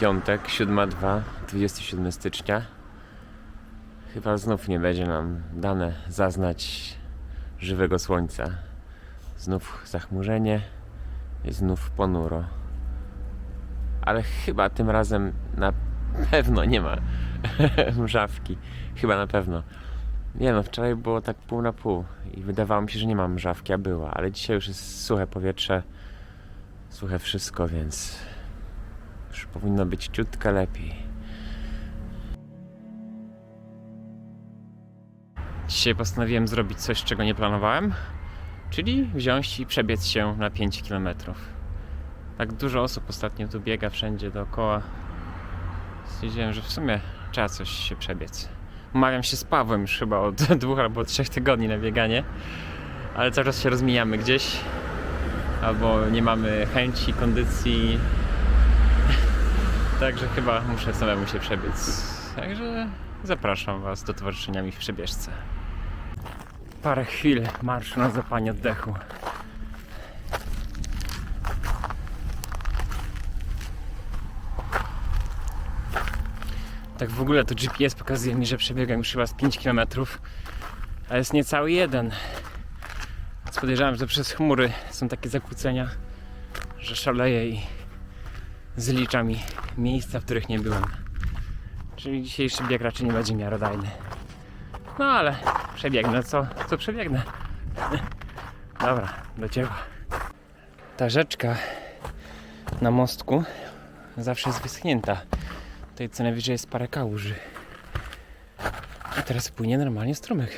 piątek, 7.02, 27 stycznia. Chyba znów nie będzie nam dane zaznać żywego słońca. Znów zachmurzenie znów ponuro. Ale chyba tym razem na pewno nie ma mrzawki. Chyba na pewno. Nie no, wczoraj było tak pół na pół i wydawało mi się, że nie ma mrzawki, a była. Ale dzisiaj już jest suche powietrze, suche wszystko, więc już powinno być ciutkę lepiej. Dzisiaj postanowiłem zrobić coś, czego nie planowałem, czyli wziąć i przebiec się na 5 km. Tak dużo osób ostatnio tu biega wszędzie dookoła. Stwierdziłem, że w sumie trzeba coś się przebiec. Umawiam się z Pawłem już chyba od dwóch albo trzech tygodni na bieganie, ale cały czas się rozmijamy gdzieś, albo nie mamy chęci, kondycji, Także chyba muszę samemu się przebiec. Także zapraszam Was do towarzyszenia mi w przebieżce. Parę chwil marszu na zapanie oddechu. Tak w ogóle to GPS pokazuje mi, że przebiegam już chyba z 5 km, a jest niecały jeden. Więc podejrzewam, że przez chmury są takie zakłócenia, że szaleję i zlicza mi miejsca, w których nie byłem. Czyli dzisiejszy bieg raczej nie będzie miarodajny. No ale przebiegnę, co, co przebiegnę. Dobra, do dzieła. Ta rzeczka na mostku zawsze jest wyschnięta. Tutaj co najwyżej jest parę kałuży. A teraz płynie normalnie strumyk.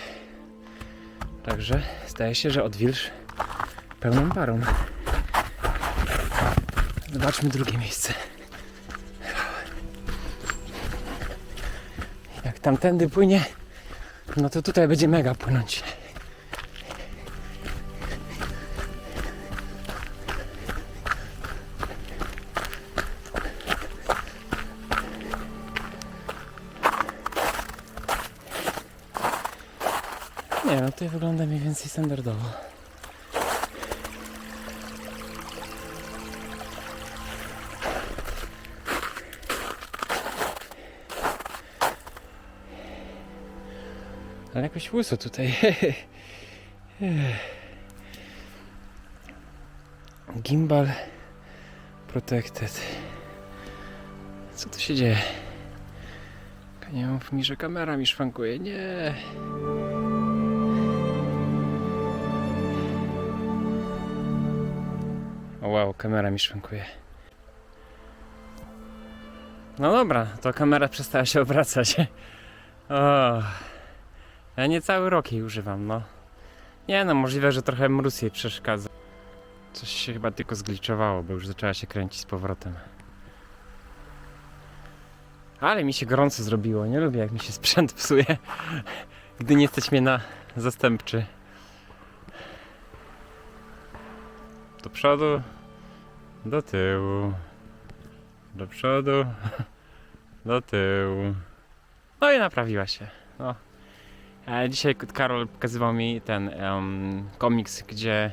Także zdaje się, że odwilż pełną parą. Zobaczmy drugie miejsce. Jak tamtędy płynie, no to tutaj będzie mega płynąć. Nie no, tutaj wygląda mniej więcej standardowo. Ale jakoś łyso tutaj. Gimbal protected. Co tu się dzieje? Nie mów mi, że kamera mi szwankuje. Nie. Wow, kamera mi szwankuje. No dobra, to kamera przestała się obracać. O. Ja nie cały rok jej używam, no. Nie no, możliwe, że trochę mróz jej przeszkadza. Coś się chyba tylko zgliczowało, bo już zaczęła się kręcić z powrotem. Ale mi się gorąco zrobiło. Nie lubię, jak mi się sprzęt psuje, gdy nie mnie na zastępczy. Do przodu, do tyłu, do przodu, do tyłu. No i naprawiła się. No. E, Dzisiaj Karol pokazywał mi ten em, komiks, gdzie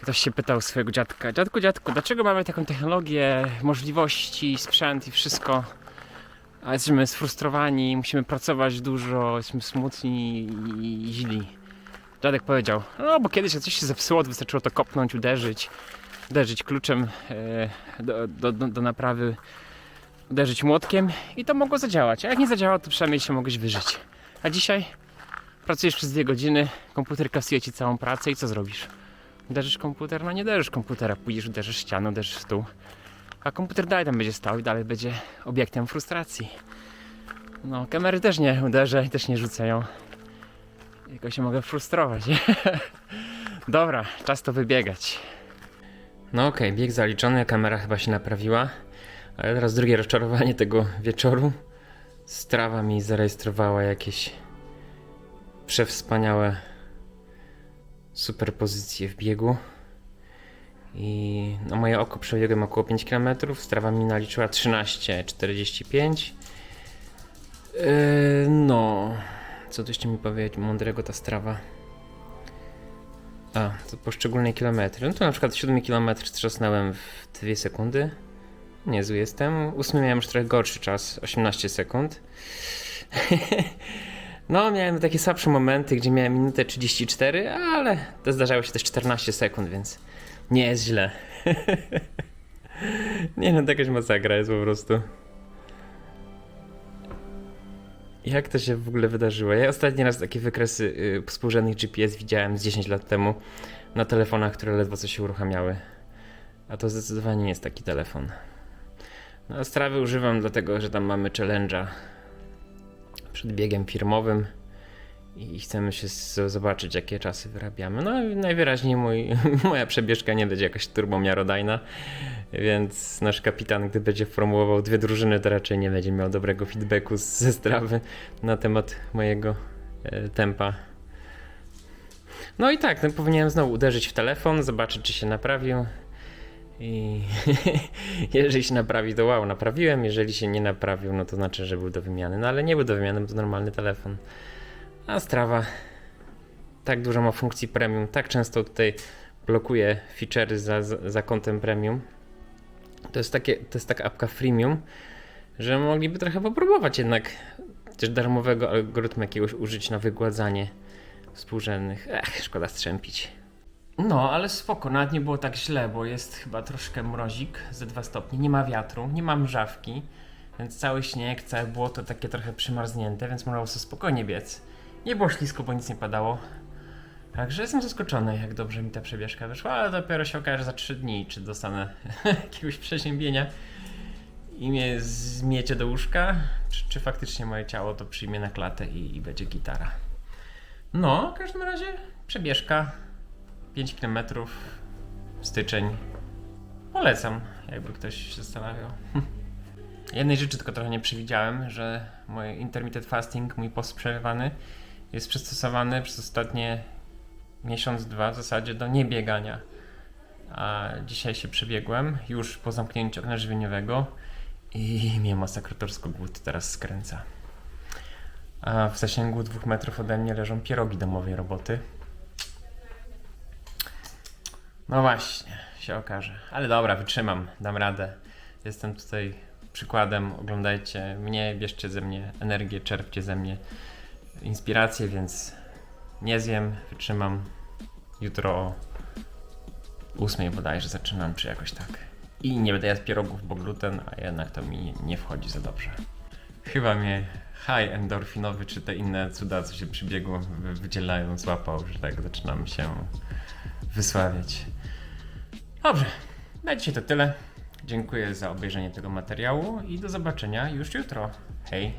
ktoś się pytał swojego dziadka: Dziadku, dziadku, dlaczego mamy taką technologię, możliwości, sprzęt i wszystko? A jesteśmy sfrustrowani, musimy pracować dużo, jesteśmy smutni i źli. Dziadek powiedział: No, bo kiedyś jak coś się zepsuło, to wystarczyło to kopnąć, uderzyć, uderzyć kluczem e, do, do, do, do naprawy, uderzyć młotkiem i to mogło zadziałać. A jak nie zadziałało, to przynajmniej się mogłeś wyżyć. A dzisiaj pracujesz przez dwie godziny, komputer kasuje ci całą pracę i co zrobisz? Uderzysz komputer? No nie uderzysz komputera, pójdziesz, uderzysz ścianę, uderzysz stół. A komputer dalej tam będzie stał i dalej będzie obiektem frustracji. No, kamery też nie uderzę i też nie rzucają. Tylko się mogę frustrować. Dobra, czas to wybiegać. No okej, bieg zaliczony, kamera chyba się naprawiła. Ale teraz drugie rozczarowanie tego wieczoru. Strawa mi zarejestrowała jakieś przewspaniałe superpozycje w biegu. I na moje oko przebiegłem około 5 km. Strawa mi naliczyła 13,45. Yy, no, co tu jeszcze mi powiedzieć mądrego ta strawa? A, to poszczególne kilometry. No to na przykład 7 km trzasnąłem w 2 sekundy. Niezły jestem. Ósmy miałem już trochę gorszy czas, 18 sekund. No, miałem takie słabsze momenty, gdzie miałem minutę 34, ale to zdarzało się też 14 sekund, więc nie jest źle. nie no, jakaś masakra jest po prostu. Jak to się w ogóle wydarzyło? Ja ostatni raz takie wykresy y, współrzędnych GPS widziałem z 10 lat temu na telefonach, które ledwo co się uruchamiały. A to zdecydowanie nie jest taki telefon. No, strawy używam dlatego, że tam mamy challenge'a przed biegiem firmowym i chcemy się zobaczyć, jakie czasy wyrabiamy. No najwyraźniej mój, moja przebieżka nie będzie jakaś turbomiarodajna, więc nasz kapitan, gdy będzie formułował dwie drużyny, to raczej nie będzie miał dobrego feedbacku ze strawy na temat mojego e, tempa. No i tak, no, powinienem znowu uderzyć w telefon, zobaczyć, czy się naprawił. I jeżeli się naprawi, to wow, naprawiłem. Jeżeli się nie naprawił, no to znaczy, że był do wymiany. No ale nie był do wymiany, bo to normalny telefon. A strawa tak dużo ma funkcji premium, tak często tutaj blokuje feature'y za, za, kontem premium. To jest, takie, to jest taka apka freemium, że mogliby trochę popróbować jednak też darmowego algorytmu jakiegoś użyć na wygładzanie współrzędnych. Ech, szkoda strzępić. No, ale spoko, nawet nie było tak źle, bo jest chyba troszkę mrozik ze 2 stopnie, nie ma wiatru, nie ma mrzawki, więc cały śnieg, całe błoto takie trochę przymarznięte, więc można było sobie spokojnie biec. Nie było ślisko, bo nic nie padało. Także jestem zaskoczony, jak dobrze mi ta przebieżka wyszła, ale dopiero się okaże za 3 dni, czy dostanę jakiegoś przeziębienia i mnie zmiecie do łóżka, czy, czy faktycznie moje ciało to przyjmie na klatę i, i będzie gitara. No, w każdym razie przebieżka 5 km, styczeń. Polecam, jakby ktoś się zastanawiał. Jednej rzeczy tylko trochę nie przewidziałem, że mój intermittent fasting, mój post przerywany, jest przystosowany przez ostatnie miesiąc, dwa w zasadzie do niebiegania. A dzisiaj się przebiegłem już po zamknięciu okna żywieniowego i mnie masakrotorsko głód teraz skręca. A w zasięgu dwóch metrów ode mnie leżą pierogi domowej roboty. No właśnie, się okaże. Ale dobra, wytrzymam, dam radę. Jestem tutaj przykładem. Oglądajcie mnie, bierzcie ze mnie energię, czerpcie ze mnie inspirację, więc nie zjem, wytrzymam. Jutro o 8 bodajże zaczynam, czy jakoś tak. I nie będę jadł pierogów, bo gluten, a jednak to mi nie wchodzi za dobrze. Chyba mnie high endorfinowy, czy te inne cuda, co się przy biegu wy- wydzielają, złapał, że tak zaczynam się wysławiać. Dobrze, na dzisiaj to tyle. Dziękuję za obejrzenie tego materiału i do zobaczenia już jutro. Hej!